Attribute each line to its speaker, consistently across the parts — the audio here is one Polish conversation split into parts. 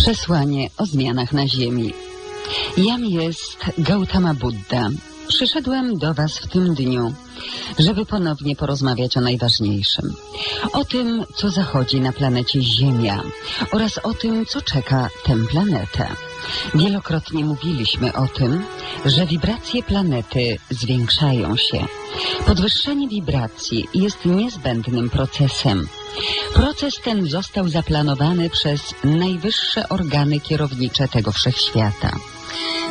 Speaker 1: Przesłanie o zmianach na Ziemi. Jam jest Gautama Buddha. Przyszedłem do Was w tym dniu, żeby ponownie porozmawiać o najważniejszym. O tym, co zachodzi na planecie Ziemia oraz o tym, co czeka tę planetę. Wielokrotnie mówiliśmy o tym, że wibracje planety zwiększają się. Podwyższenie wibracji jest niezbędnym procesem. Proces ten został zaplanowany przez najwyższe organy kierownicze tego wszechświata.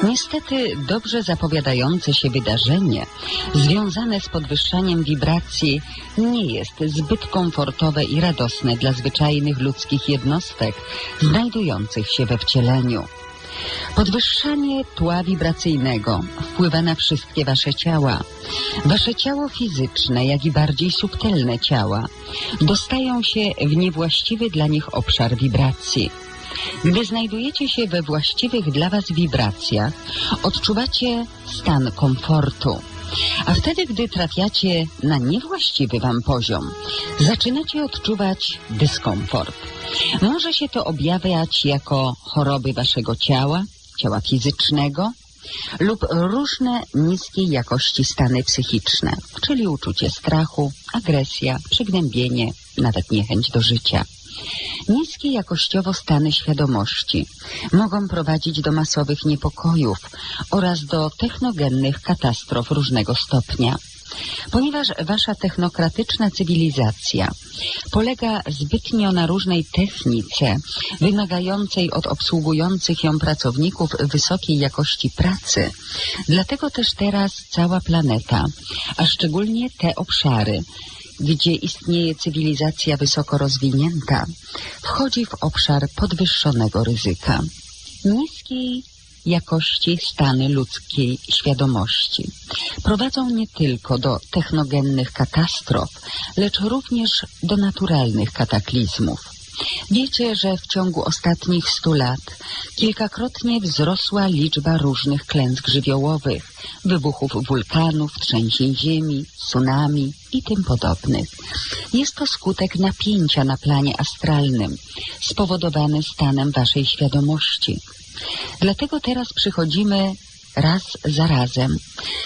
Speaker 1: Niestety dobrze zapowiadające się wydarzenie związane z podwyższaniem wibracji nie jest zbyt komfortowe i radosne dla zwyczajnych ludzkich jednostek znajdujących się we wcieleniu. Podwyższanie tła wibracyjnego wpływa na wszystkie wasze ciała. Wasze ciało fizyczne, jak i bardziej subtelne ciała dostają się w niewłaściwy dla nich obszar wibracji. Gdy znajdujecie się we właściwych dla Was wibracjach, odczuwacie stan komfortu. A wtedy, gdy trafiacie na niewłaściwy Wam poziom, zaczynacie odczuwać dyskomfort. Może się to objawiać jako choroby Waszego ciała, ciała fizycznego, lub różne niskiej jakości stany psychiczne, czyli uczucie strachu, agresja, przygnębienie, nawet niechęć do życia. Niskie jakościowo stany świadomości mogą prowadzić do masowych niepokojów oraz do technogennych katastrof różnego stopnia. Ponieważ wasza technokratyczna cywilizacja polega zbytnio na różnej technice wymagającej od obsługujących ją pracowników wysokiej jakości pracy, dlatego też teraz cała planeta, a szczególnie te obszary, gdzie istnieje cywilizacja wysoko rozwinięta, wchodzi w obszar podwyższonego ryzyka. Niskiej jakości stany ludzkiej świadomości prowadzą nie tylko do technogennych katastrof, lecz również do naturalnych kataklizmów. Wiecie, że w ciągu ostatnich stu lat kilkakrotnie wzrosła liczba różnych klęsk żywiołowych, wybuchów wulkanów, trzęsień ziemi, tsunami i tym podobnych. Jest to skutek napięcia na planie astralnym, spowodowany stanem waszej świadomości. Dlatego teraz przychodzimy raz za razem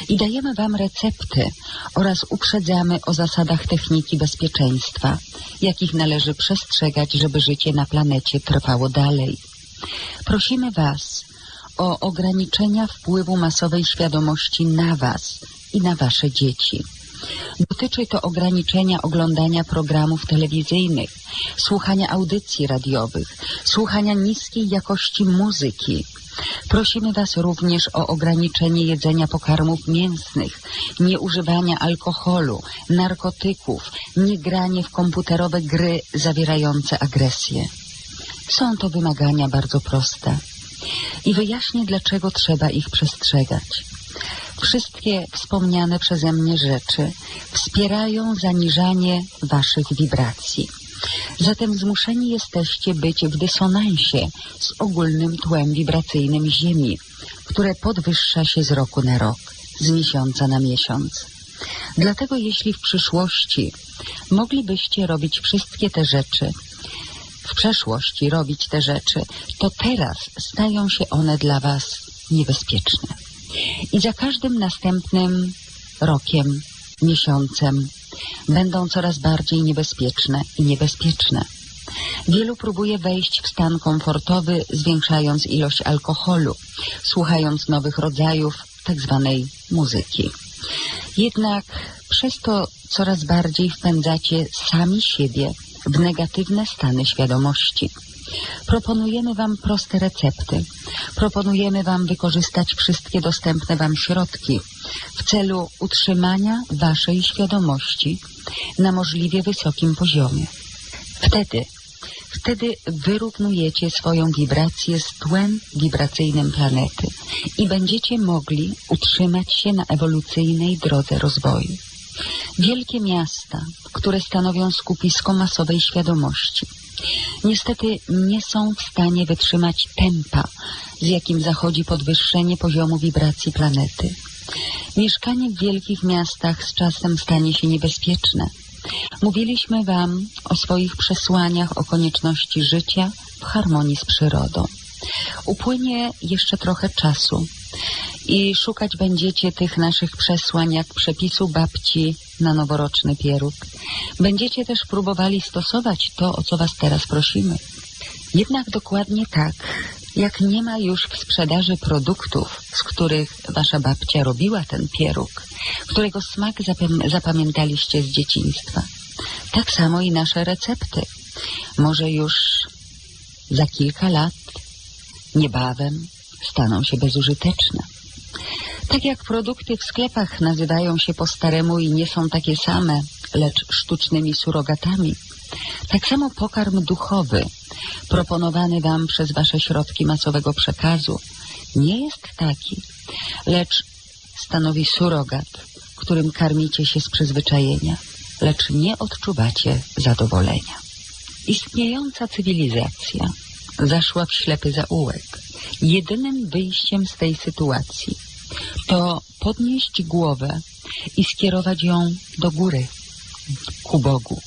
Speaker 1: i dajemy Wam recepty oraz uprzedzamy o zasadach techniki bezpieczeństwa, jakich należy przestrzegać, żeby życie na planecie trwało dalej. Prosimy Was o ograniczenia wpływu masowej świadomości na Was i na Wasze dzieci. Dotyczy to ograniczenia oglądania programów telewizyjnych, słuchania audycji radiowych, słuchania niskiej jakości muzyki. Prosimy Was również o ograniczenie jedzenia pokarmów mięsnych, nieużywania alkoholu, narkotyków, niegranie w komputerowe gry zawierające agresję. Są to wymagania bardzo proste i wyjaśnię, dlaczego trzeba ich przestrzegać. Wszystkie wspomniane przeze mnie rzeczy wspierają zaniżanie waszych wibracji. Zatem zmuszeni jesteście być w dysonansie z ogólnym tłem wibracyjnym Ziemi, które podwyższa się z roku na rok, z miesiąca na miesiąc. Dlatego jeśli w przyszłości moglibyście robić wszystkie te rzeczy, w przeszłości robić te rzeczy, to teraz stają się one dla was niebezpieczne. I za każdym następnym rokiem, miesiącem będą coraz bardziej niebezpieczne i niebezpieczne. Wielu próbuje wejść w stan komfortowy, zwiększając ilość alkoholu, słuchając nowych rodzajów tzw. Tak muzyki. Jednak przez to coraz bardziej wpędzacie sami siebie w negatywne stany świadomości. Proponujemy Wam proste recepty. Proponujemy Wam wykorzystać wszystkie dostępne Wam środki w celu utrzymania Waszej świadomości na możliwie wysokim poziomie. Wtedy, wtedy wyrównujecie swoją wibrację z tłem wibracyjnym planety i będziecie mogli utrzymać się na ewolucyjnej drodze rozwoju. Wielkie miasta, które stanowią skupisko masowej świadomości, niestety nie są w stanie wytrzymać tempa, z jakim zachodzi podwyższenie poziomu wibracji planety. Mieszkanie w wielkich miastach z czasem stanie się niebezpieczne. Mówiliśmy Wam o swoich przesłaniach o konieczności życia w harmonii z przyrodą. Upłynie jeszcze trochę czasu i szukać będziecie tych naszych przesłań jak przepisu babci na noworoczny pieróg. Będziecie też próbowali stosować to, o co was teraz prosimy. Jednak dokładnie tak, jak nie ma już w sprzedaży produktów, z których wasza babcia robiła ten pieróg, którego smak zapam- zapamiętaliście z dzieciństwa. Tak samo i nasze recepty. Może już za kilka lat, niebawem, staną się bezużyteczne. Tak jak produkty w sklepach nazywają się po staremu i nie są takie same, lecz sztucznymi surogatami, tak samo pokarm duchowy, proponowany wam przez wasze środki masowego przekazu, nie jest taki, lecz stanowi surogat, którym karmicie się z przyzwyczajenia, lecz nie odczuwacie zadowolenia. Istniejąca cywilizacja zaszła w ślepy zaułek. Jedynym wyjściem z tej sytuacji to podnieść głowę i skierować ją do góry, ku Bogu.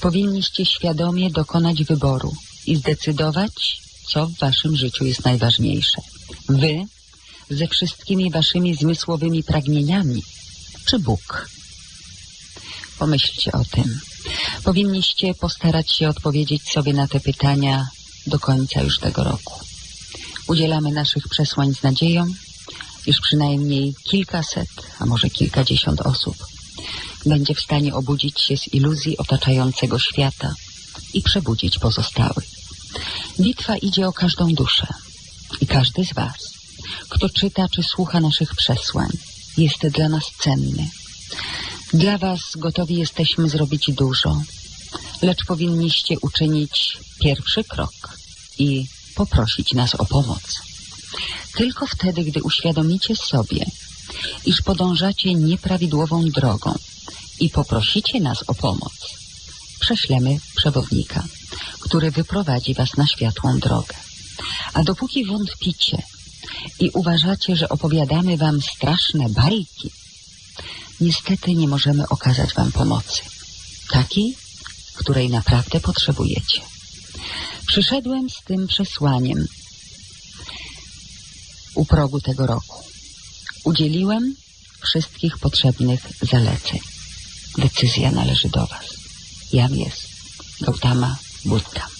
Speaker 1: Powinniście świadomie dokonać wyboru i zdecydować, co w waszym życiu jest najważniejsze. Wy ze wszystkimi waszymi zmysłowymi pragnieniami, czy Bóg? Pomyślcie o tym. Powinniście postarać się odpowiedzieć sobie na te pytania do końca już tego roku. Udzielamy naszych przesłań z nadzieją, iż przynajmniej kilkaset, a może kilkadziesiąt osób będzie w stanie obudzić się z iluzji otaczającego świata i przebudzić pozostałych. Bitwa idzie o każdą duszę i każdy z Was, kto czyta czy słucha naszych przesłań, jest dla nas cenny. Dla Was gotowi jesteśmy zrobić dużo, lecz powinniście uczynić pierwszy krok i poprosić nas o pomoc. Tylko wtedy, gdy uświadomicie sobie, iż podążacie nieprawidłową drogą i poprosicie nas o pomoc, prześlemy przewodnika, który wyprowadzi was na światłą drogę. A dopóki wątpicie i uważacie, że opowiadamy wam straszne bajki, niestety nie możemy okazać wam pomocy. Takiej, której naprawdę potrzebujecie. Przyszedłem z tym przesłaniem u progu tego roku. Udzieliłem wszystkich potrzebnych zaleceń. Decyzja należy do Was. Jam jest Gautama Buddha.